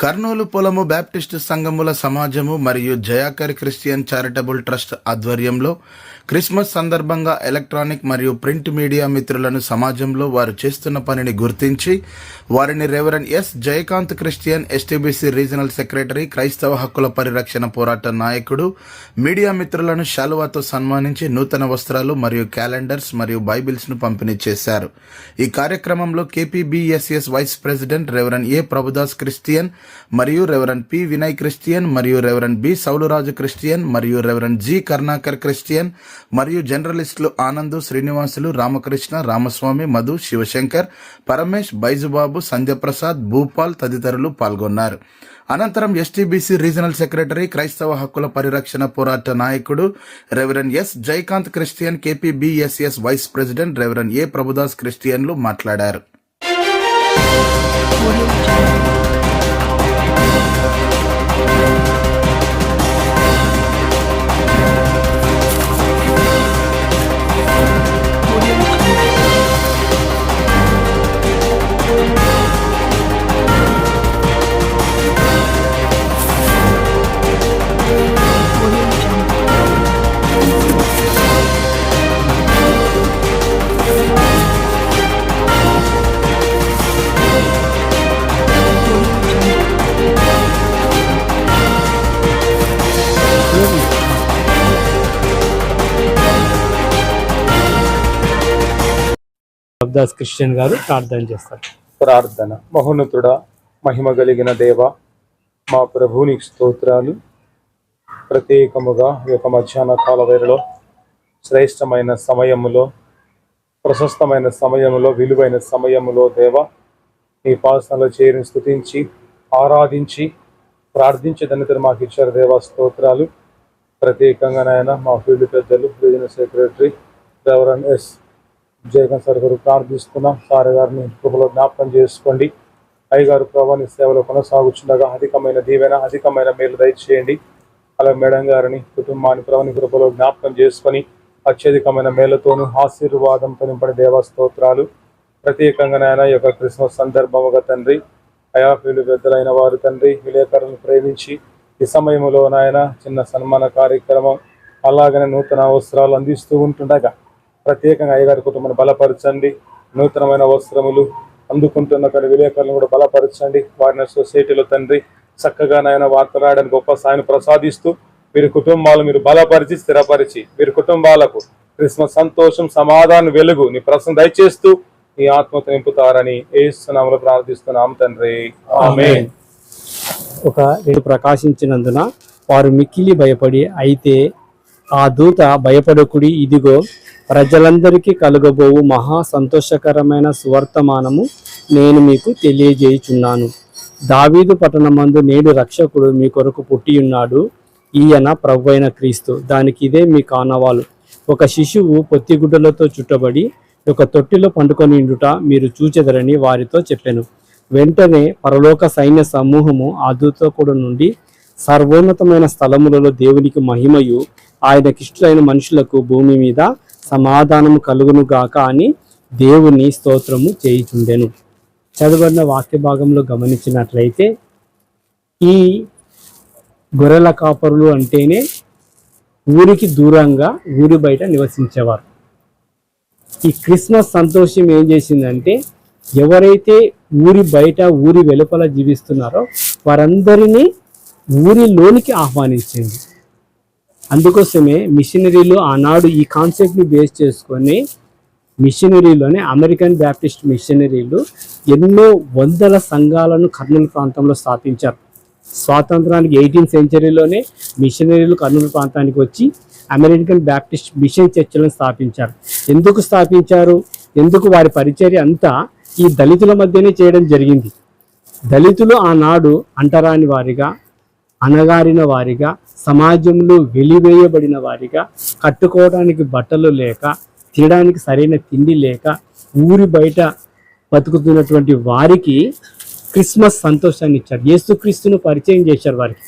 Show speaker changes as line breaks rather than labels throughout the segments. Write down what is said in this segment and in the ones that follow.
కర్నూలు పొలము బ్యాప్టిస్టు సంఘముల సమాజము మరియు జయాకర్ క్రిస్టియన్ చారిటబుల్ ట్రస్ట్ ఆధ్వర్యంలో క్రిస్మస్ సందర్భంగా ఎలక్ట్రానిక్ మరియు ప్రింట్ మీడియా మిత్రులను సమాజంలో వారు చేస్తున్న పనిని గుర్తించి వారిని reverend S. Jayakanth Christian STBC regional secretary క్రైస్తవ హక్కుల పరిరక్షణ పోరాట నాయకుడు మీడియా మిత్రులను శాలువాతో సన్మానించి నూతన వస్త్రాలు మరియు క్యాలెండర్స్ మరియు బైబిల్స్ను పంపిణీ చేశారు. ఈ కార్యక్రమంలో KPBSS vice president reverend A. Prabhudas Christian మరియు రెవరెన్ పి. వినయ్ క్రిస్టియన్ మరియు రెవరెన్ బి. సౌలురాజు క్రిస్టియన్ మరియు రెవరెన్ జి. కర్ణాకర్ క్రిస్టియన్ మరియు జర్నలిస్టులు ఆనందు శ్రీనివాసులు రామకృష్ణ రామస్వామి మధు శివశంకర్ పరమేష్ బైజుబాబు సంధ్యప్రసాద్ భూపాల్ తదితరులు పాల్గొన్నారు. అనంతరం ఎస్టీబీసీ రీజనల్ సెక్రటరీ క్రైస్తవ హక్కుల పరిరక్షణ పోరాట నాయకుడు reverend S. Jaikanth Christian KPBSS vice president reverend A. Prabhudas క్రిస్టియన్లు మాట్లాడారు.
అబ్దాస్ క్రిస్టియన్ గారు ప్రార్థన చేస్తారు.
ప్రార్థన. మహోన్నతుడ మహిమ కలిగిన దేవ మా ప్రభునికి స్తోత్రాలు. ప్రత్యేకముగా ఈ యొక్క మధ్యాహ్న కాల వేళలో శ్రేష్టమైన సమయములో ప్రశస్తమైన సమయములో విలువైన సమయములో దేవ మీ పాసనలో చేరిని స్థుతించి ఆరాధించి ప్రార్థించి ధన్యతను మాకు ఇచ్చారు దేవ స్తోత్రాలు. ప్రత్యేకంగా నాయన మా ఫీల్డ్ పెద్దలు business secretary reverend S Jagan sir గారు ప్రార్థిస్తున్నాం. సార్ గారిని కృపలో జ్ఞాపకం చేసుకోండి. అయ్యగారు ప్రభాని సేవలో కొనసాగుచుండగా అధికమైన దీవెన అధికమైన మేలు దయచేయండి. అలా మేడం గారిని కుటుంబాన్ని ప్రభాని కృపలో జ్ఞాపకం చేసుకొని అత్యధికమైన మేలతోనూ ఆశీర్వాదంతో నింపడి దేవస్తోత్రాలు ప్రత్యేకంగా నాయన యొక్క క్రిస్మస్ సందర్భముగా తండ్రి అయాఫీలు పెద్దలైన వారు తండ్రి విలేకరులను ప్రేమించి ఈ సమయంలో నాయన చిన్న సన్మాన కార్యక్రమం అలాగనే నూతన అవసరాలు అందిస్తూ ఉంటుండగా ప్రత్యేకంగా అయ్యగారి కుటుంబాన్ని బలపరచండి. నూతనమైన వస్త్రములు అందుకుంటున్న కొన్ని విలేకరులను కూడా బలపరచండి. వారిని సొసైటీలో తండ్రి చక్కగా నాయన వార్త రాయడానికి గొప్ప సాయం ప్రసాదిస్తూ వీరి కుటుంబాలు మీరు బలపరిచి స్థిరపరిచి వీరి కుటుంబాలకు క్రిస్మస్ సంతోషం సమాధానం వెలుగు నీ ప్రసన్న దయచేస్తూ నీ ఆత్మతో నింపుతారని ఏసునామలో ప్రార్థిస్తున్నాం తండ్రి. ఆమె
ఒక రెండు ప్రకాశించినందున వారు మిక్కిలి భయపడి అయితే ఆ దూత భయపడకుడి ఇదిగో ప్రజలందరికీ కలుగబోవు మహా సంతోషకరమైన సువర్తమానము నేను మీకు తెలియజేయుచున్నాను. దావీదు పట్టణమందు నేడు రక్షకుడు మీ కొరకు పుట్టి ఉన్నాడు. ఈయన ప్రభువైన క్రీస్తు. దానికి ఇదే మీ కానవాలు. ఒక శిశువు పొత్తిగుడ్డలతో చుట్టబడి ఒక తొట్టిలో పండుకొని ఉండుట మీరు చూచెదరని వారితో చెప్పాను. వెంటనే పరలోక సైన్య సమూహము ఆ కూడా నుండి సర్వోన్నతమైన స్థలములలో దేవునికి మహిమయు ఆయనకిష్టులైన మనుషులకు భూమి మీద సమాధానం కలుగును గాక అని దేవుని స్తోత్రము చేయుచుండెను. చదువున్న వాక్య భాగంలో గమనించినట్లయితే ఈ గొర్రెల కాపరులు అంటేనే ఊరికి దూరంగా ఊరి బయట నివసించేవారు. ఈ క్రిస్మస్ సంతోషం ఏం చేసిందంటే ఎవరైతే ఊరి బయట ఊరి వెలుపల జీవిస్తున్నారో వారందరినీ ఊరిలోనికి ఆహ్వానించింది. అందుకోసమే మిషనరీలు ఆనాడు ఈ కాన్సెప్ట్ని బేస్ చేసుకొని మిషనరీలోనే అమెరికన్ బ్యాప్టిస్ట్ మిషనరీలు ఎన్నో వందల సంఘాలను కర్నూలు ప్రాంతంలో స్థాపించారు. స్వాతంత్రానికి ఎయిటీన్ సెంచరీలోనే మిషనరీలు కర్నూలు ప్రాంతానికి వచ్చి అమెరికన్ బ్యాప్టిస్ట్ మిషన్ చర్చలను స్థాపించారు. ఎందుకు స్థాపించారు? ఎందుకు వారి పరిచర్య అంతా ఈ దళితుల మధ్యనే చేయడం జరిగింది. దళితులు ఆనాడు అంటరాని వారిగా అనగారిన వారిగా సమాజంలో వెలివేయబడిన వారిగా కట్టుకోవడానికి బట్టలు లేక తినడానికి సరైన తిండి లేక ఊరి బయట బతుకుతున్నటువంటి వారికి క్రిస్మస్ సంతోషాన్ని ఇచ్చారు. యేసుక్రీస్తును పరిచయం చేశారు వారికి.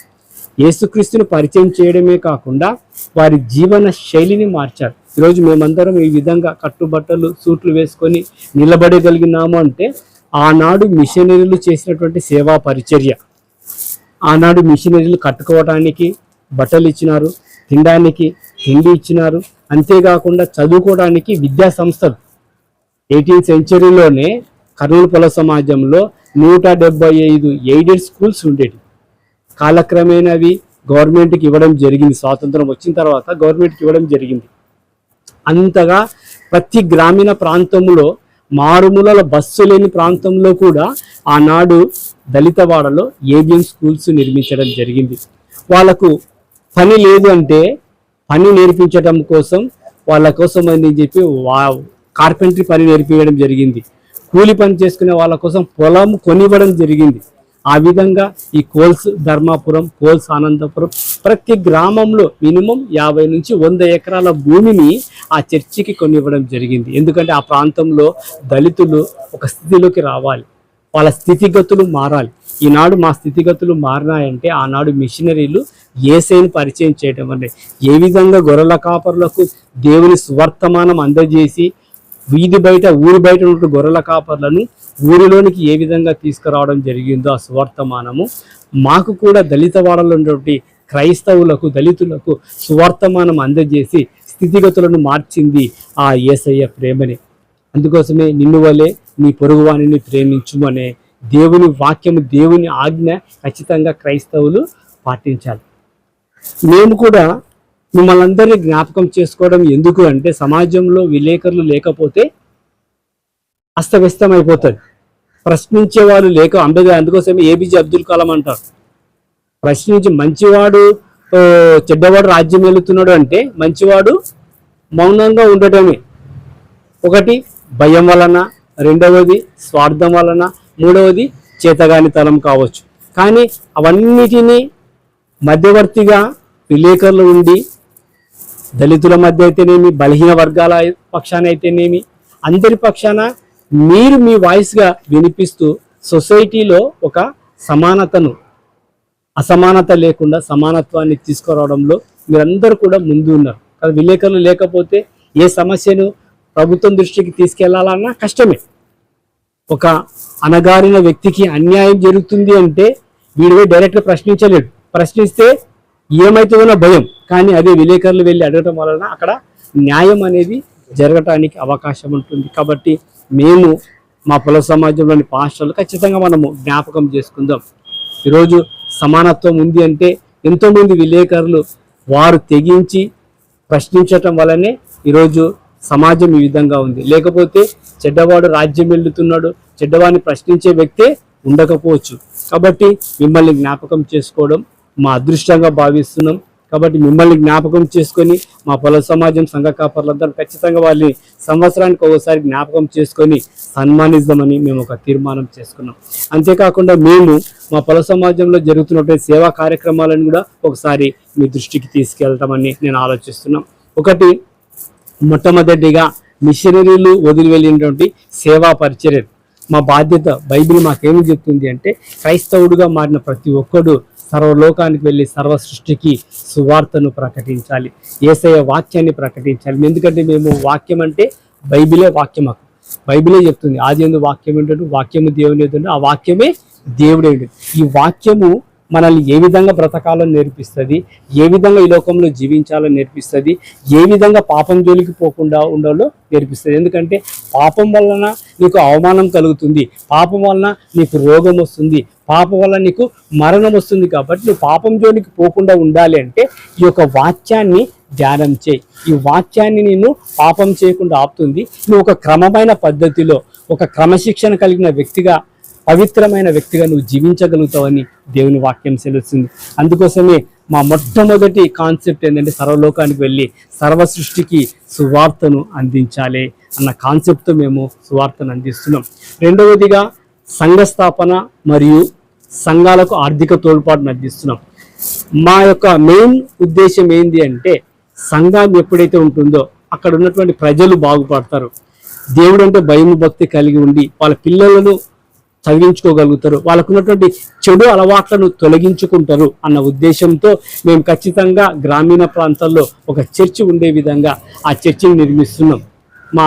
యేసుక్రీస్తును పరిచయం చేయడమే కాకుండా వారి జీవన శైలిని మార్చారు. ఈరోజు మేమందరం ఈ విధంగా కట్టుబట్టలు సూట్లు వేసుకొని నిలబడగలిగినాము అంటే ఆనాడు మిషనరీలు చేసినటువంటి సేవా పరిచర్య. ఆనాడు మిషనరీలు కట్టుకోవడానికి బట్టలు ఇచ్చినారు తినడానికి తిండి ఇచ్చినారు. అంతేకాకుండా చదువుకోవడానికి విద్యా సంస్థలు. ఎయిటీన్త్ సెంచరీలోనే కర్నూలు పొల సమాజంలో నూట డెబ్బై ఐదు ఎయిడెడ్ స్కూల్స్ ఉండేవి కాలక్రమేణా అవి గవర్నమెంట్కి ఇవ్వడం జరిగింది. స్వాతంత్రం వచ్చిన తర్వాత గవర్నమెంట్కి ఇవ్వడం జరిగింది. అంతగా ప్రతి గ్రామీణ ప్రాంతంలో మారుమూలల బస్సు లేని ప్రాంతంలో కూడా ఆనాడు దళితవాడలో ఏబిఎం స్కూల్స్ నిర్మించడం జరిగింది. వాళ్ళకు పని లేదు అంటే పని నేర్పించడం కోసం వాళ్ళ కోసం అని చెప్పి వా కార్పెంటరీ పని నేర్పించడం జరిగింది. కూలి పని చేసుకునే వాళ్ళ కోసం పొలం కొనివ్వడం జరిగింది. ఆ విధంగా ఈ కోల్స్ ధర్మాపురం కోల్స్ ఆనందపురం ప్రతి గ్రామంలో మినిమం యాభై నుంచి వంద ఎకరాల భూమిని ఆ చర్చికి కొనివ్వడం జరిగింది. ఎందుకంటే ఆ ప్రాంతంలో దళితులు ఒక స్థితిలోకి రావాలి. వాళ్ళ స్థితిగతులు మారాలి. ఈనాడు మా స్థితిగతులు మారినాయంటే ఆనాడు మిషనరీలు ఏసైని పరిచయం చేయడం అంటే ఏ విధంగా గొర్రెల కాపర్లకు దేవుని సువర్తమానం అందజేసి వీధి బయట ఊరి బయట ఉన్న గొర్రెల కాపర్లను ఊరిలోనికి ఏ విధంగా తీసుకురావడం జరిగిందో ఆ సువర్తమానము. మాకు కూడా దళిత వాడలో ఉన్నటువంటి క్రైస్తవులకు దళితులకు సువర్తమానం అందజేసి స్థితిగతులను మార్చింది ఆ ఏసయ్య ప్రేమని. అందుకోసమే నిన్ను వలె నీ పొరుగువాణిని ప్రేమించుమనే దేవుని వాక్యము దేవుని ఆజ్ఞ ఖచ్చితంగా క్రైస్తవులు పాటించాలి. మేము కూడా మిమ్మల్ని అందరినీ జ్ఞాపకం చేసుకోవడం ఎందుకు అంటే సమాజంలో విలేకరులు లేకపోతే అస్తవ్యస్తం అయిపోతుంది ప్రశ్నించే వాళ్ళు లేక అంబేద్కర్ అందుకోసం ఏపీజే అబ్దుల్ కలాం అంటారు. ప్రశ్నించి మంచివాడు చెడ్డవాడు రాజ్యం వెళుతున్నాడు అంటే మంచివాడు మౌనంగా ఉండటమే. ఒకటి భయం వలన రెండవది స్వార్థం వలన మూడవది చేతగానితనం కావచ్చు. కానీ అవన్నిటినీ మధ్యవర్తిగా విలేకరులు ఉండి దళితుల మధ్య అయితేనేమి బలహీన వర్గాల పక్షాన అయితేనేమి అందరి పక్షాన మీరు మీ వాయిస్గా వినిపిస్తూ సొసైటీలో ఒక సమానతను అసమానత లేకుండా సమానత్వాన్ని తీసుకురావడంలో మీరందరూ కూడా ముందు ఉన్నారు. కదా విలేకరులు లేకపోతే ఏ సమస్యను ప్రభుత్వం దృష్టికి తీసుకెళ్ళాలన్నా కష్టమే. ఒక అనగారిన వ్యక్తికి అన్యాయం జరుగుతుంది అంటే వీడు డైరెక్ట్గా ప్రశ్నించలేడు. ప్రశ్నిస్తే ఏమవుతుందన్న భయం. కానీ అదే విలేకరులు వెళ్ళి అడగటం వలన అక్కడ న్యాయం అనేది జరగటానికి అవకాశం ఉంటుంది. కాబట్టి మేము మా పొల సమాజంలోని పాస్టర్లు ఖచ్చితంగా మనము జ్ఞాపకం చేసుకుందాం. ఈరోజు సమానత్వం ఉంది అంటే ఎంతోమంది విలేకరులు వారు తెగించి ప్రశ్నించటం వల్లనే ఈరోజు సమాజం ఈ విధంగా ఉంది. లేకపోతే చెడ్డవాడు రాజ్యం వెళ్తున్నాడు చెడ్డవాడిని ప్రశ్నించే వ్యక్తే ఉండకపోవచ్చు. కాబట్టి మిమ్మల్ని జ్ఞాపకం చేసుకోవడం మా అదృష్టంగా భావిస్తున్నాం. కాబట్టి మిమ్మల్ని జ్ఞాపకం చేసుకొని మా పొల సమాజం సంఘ కాపర్లందరూ ఖచ్చితంగా వాళ్ళని సంవత్సరానికి ఒకసారి జ్ఞాపకం చేసుకొని సన్మానిద్దామని మేము ఒక తీర్మానం చేసుకున్నాం. అంతేకాకుండా మేము మా పొల సమాజంలో జరుగుతున్నటువంటి సేవా కార్యక్రమాలను కూడా ఒకసారి మీ దృష్టికి తీసుకెళ్తామని నేను ఆలోచిస్తున్నాం. ఒకటి మొట్టమొదటిగా మిషనరీలు వదిలి వెళ్ళినటువంటి సేవా పరిచర్యలు. మా బాధ్యత బైబిల్ మాకేమి చెప్తుంది అంటే క్రైస్తవుడుగా మారిన ప్రతి ఒక్కడు సర్వలోకానికి వెళ్ళి సర్వ సృష్టికి సువార్తను ప్రకటించాలి. ఏసయ వాక్యాన్ని ప్రకటించాలి. ఎందుకంటే మేము వాక్యం అంటే బైబిలే వాక్యం మాకు. బైబిలే చెప్తుంది. ఆది ఎందు వాక్యం ఏంటంటే వాక్యము దేవుని ఏంటంటే ఆ వాక్యమే దేవుడే ఈ వాక్యము మనల్ని ఏ విధంగా బ్రతకాలో నేర్పిస్తుంది ఏ విధంగా ఈ లోకంలో జీవించాలో నేర్పిస్తుంది ఏ విధంగా పాపం జోలికి పోకుండా ఉండాలో నేర్పిస్తుంది. ఎందుకంటే పాపం వలన నీకు అవమానం కలుగుతుంది. పాపం వలన నీకు రోగం వస్తుంది. పాపం వల్ల నీకు మరణం వస్తుంది కాబట్టి నువ్వు పాపం జోలికి పోకుండా ఉండాలి అంటే ఈ యొక్క వాక్యాన్ని ధ్యానం చేయి. ఈ వాక్యాన్ని నేను పాపం చేయకుండా ఆపుతుంది. నువ్వు ఒక క్రమమైన పద్ధతిలో ఒక క్రమశిక్షణ కలిగిన వ్యక్తిగా పవిత్రమైన వ్యక్తిగా నువ్వు జీవించగలుగుతావని దేవుని వాక్యం సెలుస్తుంది అందుకోసమే మా మొట్టమొదటి కాన్సెప్ట్ ఏంటంటే సర్వలోకానికి వెళ్ళి సర్వ సృష్టికి సువార్తను అందించాలి అన్న కాన్సెప్ట్తో మేము సువార్తను అందిస్తున్నాం. రెండవదిగా సంఘ స్థాపన మరియు సంఘాలకు ఆర్థిక తోడ్పాటును అందిస్తున్నాం. మా యొక్క మెయిన్ ఉద్దేశం ఏంటి అంటే సంఘం ఎప్పుడైతే ఉంటుందో అక్కడ ఉన్నటువంటి ప్రజలు బాగుపడతారు. దేవుడు అంటే భయం భక్తి కలిగి ఉండి వాళ్ళ పిల్లలను చదివించుకోగలుగుతారు. వాళ్ళకున్నటువంటి చెడు అలవాట్లను తొలగించుకుంటారు అన్న ఉద్దేశంతో మేము ఖచ్చితంగా గ్రామీణ ప్రాంతాల్లో ఒక చర్చి ఉండే విధంగా ఆ చర్చిని నిర్మిస్తున్నాం. మా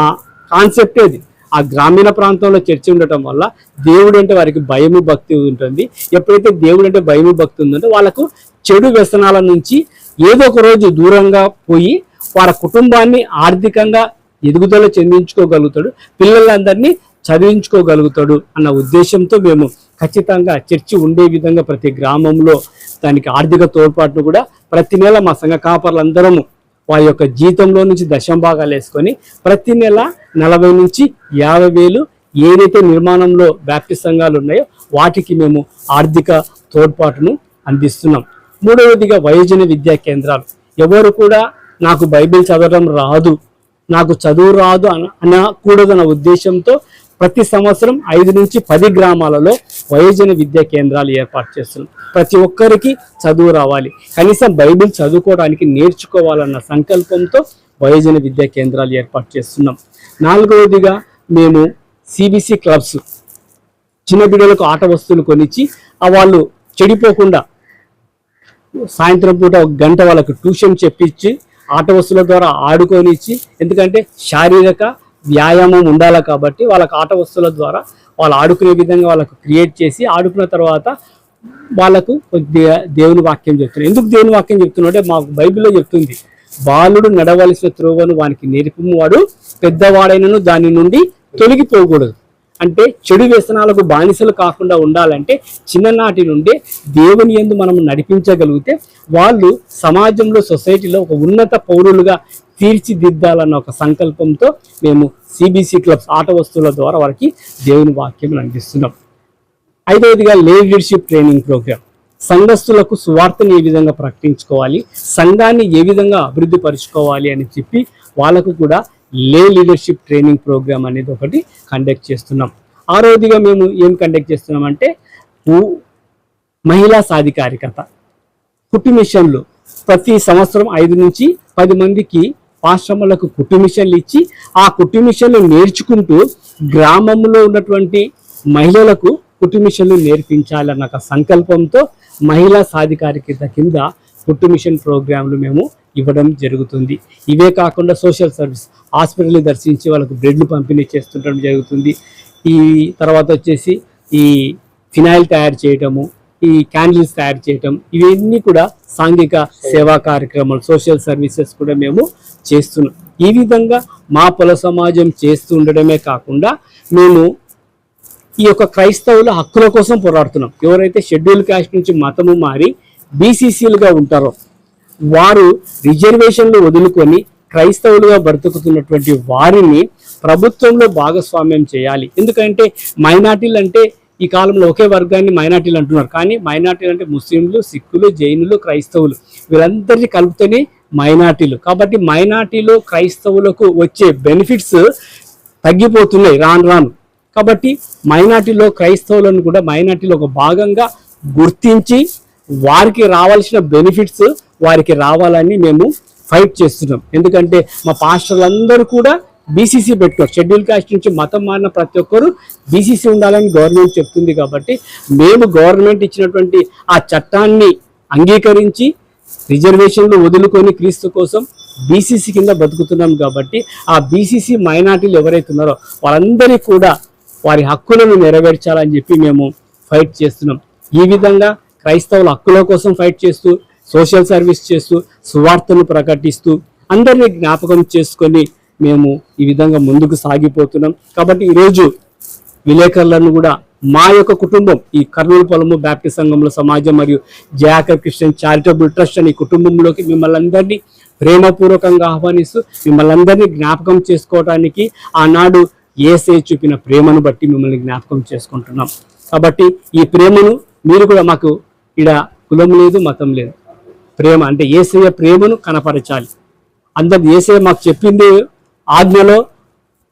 కాన్సెప్ట్ అది ఆ గ్రామీణ ప్రాంతంలో చర్చి ఉండటం వల్ల దేవుడు అంటే వారికి భయము భక్తి ఉంటుంది. ఎప్పుడైతే దేవుడు అంటే భయము భక్తి ఉందంటే వాళ్ళకు చెడు వ్యసనాల నుంచి ఏదో ఒక రోజు దూరంగా పోయి వారి కుటుంబాన్ని ఆర్థికంగా ఎదుగుదల చెందించుకోగలుగుతాడు. పిల్లలందరినీ చదివించుకోగలుగుతాడు అన్న ఉద్దేశంతో మేము ఖచ్చితంగా చర్చి ఉండే విధంగా ప్రతి గ్రామంలో దానికి ఆర్థిక తోడ్పాటును కూడా ప్రతి నెల మా సంఘ కాపర్లందరము వారి యొక్క జీతంలో నుంచి దశంభాగాలు వేసుకొని ప్రతి నెల నలభై నుంచి యాభై వేలు ఏదైతే నిర్మాణంలో బ్యాప్టిస్ట్ సంఘాలు ఉన్నాయో వాటికి మేము ఆర్థిక తోడ్పాటును అందిస్తున్నాం. మూడవదిగా వయోజన విద్యా కేంద్రాలు. ఎవరు కూడా నాకు బైబిల్ చదవడం రాదు నాకు చదువు రాదు అన అనకూడదన్న ఉద్దేశంతో ప్రతి సంవత్సరం ఐదు నుంచి పది గ్రామాలలో వయోజన విద్యా కేంద్రాలు ఏర్పాటు చేస్తున్నాం. ప్రతి ఒక్కరికి చదువు రావాలి. కనీసం బైబిల్ చదువుకోవడానికి నేర్చుకోవాలన్న సంకల్పంతో వయోజన విద్యా కేంద్రాలు ఏర్పాటు చేస్తున్నాం. నాలుగవదిగా మేము సిబిసి క్లబ్స్ చిన్న బిడ్డలకు ఆట వస్తువులు కొనిచ్చి వాళ్ళు చెడిపోకుండా సాయంత్రం పూట ఒక గంట వాళ్ళకి ట్యూషన్ చెప్పించి ఆట వస్తువుల ద్వారా ఆడుకొనిచ్చి ఎందుకంటే శారీరక వ్యాయామం ఉండాలి కాబట్టి వాళ్ళకి ఆట వస్తువుల ద్వారా వాళ్ళు ఆడుకునే విధంగా వాళ్ళకు క్రియేట్ చేసి ఆడుకున్న తర్వాత వాళ్ళకు దేవుని వాక్యం చెప్తున్నారు. ఎందుకు దేవుని వాక్యం చెప్తున్నాడే మాకు బైబిల్లో చెప్తుంది బాలుడు నడవలసిన త్రోవను వానికి నేర్పము వాడు పెద్దవాడైనను దాని నుండి తొలగిపోకూడదు. అంటే చెడు వ్యసనాలకు బానిసలు కాకుండా ఉండాలంటే చిన్ననాటి నుండే దేవుని ఎందు మనం నడిపించగలిగితే వాళ్ళు సమాజంలో సొసైటీలో ఒక ఉన్నత పౌరులుగా తీర్చిదిద్దాలన్న ఒక సంకల్పంతో మేము సిబిసి క్లబ్స్ ఆట వస్తువుల ద్వారా వారికి దేవుని వాక్యం అందిస్తున్నాం. ఐదవదిగా లీడర్షిప్ ట్రైనింగ్ ప్రోగ్రామ్ సంఘస్థులకు సువార్తను ఏ విధంగా ప్రకటించుకోవాలి సంఘాన్ని ఏ విధంగా అభివృద్ధి పరుచుకోవాలి అని చెప్పి వాళ్ళకు కూడా లే లీడర్షిప్ ట్రైనింగ్ ప్రోగ్రామ్ అనేది ఒకటి కండక్ట్ చేస్తున్నాం. ఆరోదిగా మేము ఏం కండక్ట్ చేస్తున్నామంటే మహిళా సాధికారికత కుటుంబ మిషన్లు ప్రతి సంవత్సరం ఐదు నుంచి పది మందికి పాశ్రమలకు కుట్టుమిషన్లు ఇచ్చి ఆ కుట్టుమిషన్లు నేర్చుకుంటూ గ్రామంలో ఉన్నటువంటి మహిళలకు కుట్టుమిషన్లు నేర్పించాలన్న ఒక సంకల్పంతో మహిళా సాధికారికత కింద కుట్టుమిషన్ ప్రోగ్రాంలు మేము ఇవ్వడం జరుగుతుంది. ఇవే కాకుండా సోషల్ సర్వీస్ హాస్పిటల్ని దర్శించి వాళ్ళకు బ్రెడ్లు పంపిణీ చేస్తుండడం జరుగుతుంది. ఈ తర్వాత వచ్చేసి ఈ ఫినాయిల్ తయారు చేయటము ఈ క్యాండిల్స్ తయారు చేయటం ఇవన్నీ కూడా సాంఘిక సేవా కార్యక్రమాలు సోషల్ సర్వీసెస్ కూడా మేము చేస్తున్నాం. ఈ విధంగా మా పొల సమాజం చేస్తూ ఉండడమే కాకుండా మేము ఈ యొక్క క్రైస్తవుల హక్కుల కోసం పోరాడుతున్నాం. ఎవరైతే షెడ్యూల్ క్యాస్ట్ నుంచి మతము మారి బీసీసీలుగా ఉంటారో వారు రిజర్వేషన్లు వదులుకొని క్రైస్తవులుగా బ్రతుకుతున్నటువంటి వారిని ప్రభుత్వంలో భాగస్వామ్యం చేయాలి. ఎందుకంటే మైనార్టీలు అంటే ఈ కాలంలో ఒకే వర్గాన్ని మైనార్టీలు అంటున్నారు. కానీ మైనార్టీలు అంటే ముస్లింలు సిక్కులు జైనులు క్రైస్తవులు. వీళ్ళందరినీ కలుపుతూనే మైనార్టీలు. కాబట్టి మైనార్టీలు క్రైస్తవులకు వచ్చే బెనిఫిట్స్ తగ్గిపోతున్నాయి. రాను రాను. కాబట్టి మైనార్టీలో క్రైస్తవులను కూడా మైనార్టీలో ఒక భాగంగా గుర్తించి వారికి రావాల్సిన బెనిఫిట్స్ వారికి రావాలని మేము ఫైట్ చేస్తున్నాం. ఎందుకంటే మా పాస్టర్లందరూ కూడా బీసీసీ పెట్టుకోరు. షెడ్యూల్ కాస్ట్ నుంచి మతం మారిన ప్రతి ఒక్కరు బీసీసీ ఉండాలని గవర్నమెంట్ చెప్తుంది కాబట్టి మేము గవర్నమెంట్ ఇచ్చినటువంటి ఆ చట్టాన్ని అంగీకరించి రిజర్వేషన్లు వదులుకొని క్రీస్తు కోసం బీసీసీ కింద బతుకుతున్నాం కాబట్టి ఆ బీసీసీ మైనార్టీలు ఎవరైతే ఉన్నారో వాళ్ళందరికీ కూడా వారి హక్కులను నెరవేర్చాలని చెప్పి మేము ఫైట్ చేస్తున్నాం. ఈ విధంగా క్రైస్తవుల హక్కుల కోసం ఫైట్ చేస్తూ సోషల్ సర్వీస్ చేస్తూ సువార్తను ప్రకటిస్తూ అందరినీ జ్ఞాపకం చేసుకొని మేము ఈ విధంగా ముందుకు సాగిపోతున్నాం. కాబట్టి ఈరోజు విలేకరులను కూడా మా యొక్క కుటుంబం ఈ కర్నూలు పొలము బ్యాప్టిస్ట్ సంఘంలో సమాజం మరియు జయాకర్ క్రిస్టియన్ చారిటబుల్ ట్రస్ట్ అనే కుటుంబంలోకి మిమ్మల్ని అందరినీ ప్రేమపూర్వకంగా ఆహ్వానిస్తూ మిమ్మల్ని అందరినీ జ్ఞాపకం చేసుకోవడానికి ఆనాడు ఏసే చూపిన ప్రేమను బట్టి మిమ్మల్ని జ్ఞాపకం చేసుకుంటున్నాం. కాబట్టి ఈ ప్రేమను మీరు కూడా మాకు ఇడ కులం లేదు మతం లేదు. ప్రేమ అంటే ఏసయ్య ప్రేమను కనపరచాలి. అందరు ఏసయ్య మాకు చెప్పింది ఆజ్ఞలో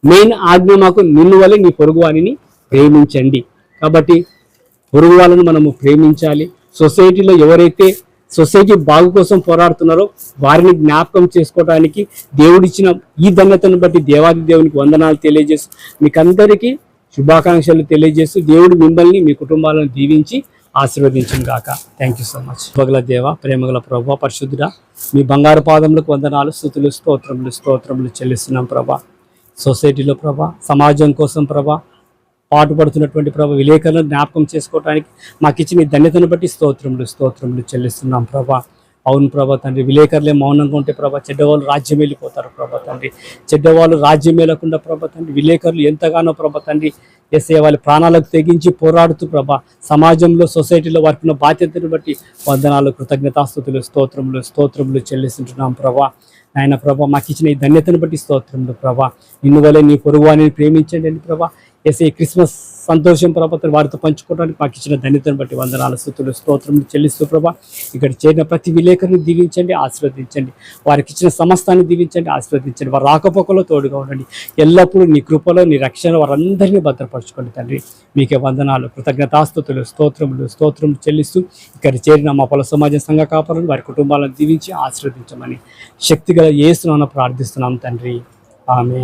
మెయిన్ ఆజ్ఞ మాకు నిన్ను వల్ల నీ పొరుగు వారిని ప్రేమించండి. కాబట్టి పొరుగు వాళ్ళను మనము ప్రేమించాలి. సొసైటీలో ఎవరైతే సొసైటీ బాగు కోసం పోరాడుతున్నారో వారిని జ్ఞాపకం చేసుకోవడానికి దేవుడిచ్చిన ఈ ధన్యతను బట్టి దేవాది దేవునికి వందనాలు తెలియజేస్తూ మీకందరికీ శుభాకాంక్షలు తెలియజేస్తూ దేవుడు మిమ్మల్ని మీ కుటుంబాలను దీవించి ఆశీర్వదించును గాక. థ్యాంక్ యూ సో మచ్ భగల దేవ ప్రేమగల ప్రభా పరిశుద్ధుడ మీ బంగారు పాదములకు వందనాలు స్థుతులు స్తోత్రములు స్తోత్రములు చెల్లిస్తున్నాం ప్రభా. సొసైటీలో ప్రభా సమాజం కోసం ప్రభా పాటుపడుతున్నటువంటి ప్రభా విలేకరులను జ్ఞాపకం చేసుకోవడానికి మాకు ఇచ్చిన ధన్యతను బట్టి స్తోత్రములు స్తోత్రములు చెల్లిస్తున్నాం ప్రభా. అవును ప్రభా తండ్రి. విలేకరులే మౌనంగా ఉంటే ప్రభా చెడ్డవాళ్ళు రాజ్యం వెళ్ళిపోతారు ప్రభా తండ్రి. చెడ్డవాళ్ళు రాజ్యం వెళ్ళకుండా ప్రభా తండ్రి విలేకరులు ఎంతగానో ప్రభా తండ్రి ఎస్ఏ వాళ్ళ ప్రాణాలకు తెగించి పోరాడుతూ ప్రభా సమాజంలో సొసైటీలో వారికి ఉన్న బాధ్యతను బట్టి వందనాలు కృతజ్ఞతాస్థుతులు స్తోత్రములు స్తోత్రములు చెల్లిస్తుంటున్నాం ప్రభా. నాయన ప్రభా మాకు ఇచ్చిన ఈ ధన్యతను బట్టి స్తోత్రములు ప్రభా. నిన్ను వలె నీ పొరుగు వారిని ప్రేమించండి అని ప్రభా. ఎస్ఐ క్రిస్మస్ సంతోషం ప్రభాతం వారితో పంచుకోవడానికి మాకు ఇచ్చిన ధన్యతను బట్టి వందనాలు స్థుతులు స్తోత్రములు చెల్లిస్తూ ప్రభా ఇక్కడ చేరిన ప్రతి విలేకరుని దీవించండి ఆశీర్వదించండి. వారికి ఇచ్చిన సమస్తాన్ని దీవించండి ఆశీర్వదించండి. వారు రాకపోకలో తోడుగా ఉండండి. ఎల్లప్పుడూ నీ కృపలో నీ రక్షణ వారందరినీ భద్రపరచుకోండి తండ్రి. మీకే వందనాలు కృతజ్ఞతాస్తుతులు స్తోత్రములు స్తోత్రములు చెల్లిస్తూ ఇక్కడ చేరిన మా పొల సమాజ సంఘ కాపాలను వారి కుటుంబాలను దీవించి ఆశీర్వదించమని శక్తిగల ఏసునాన ప్రార్థిస్తున్నాం తండ్రి. ఆమె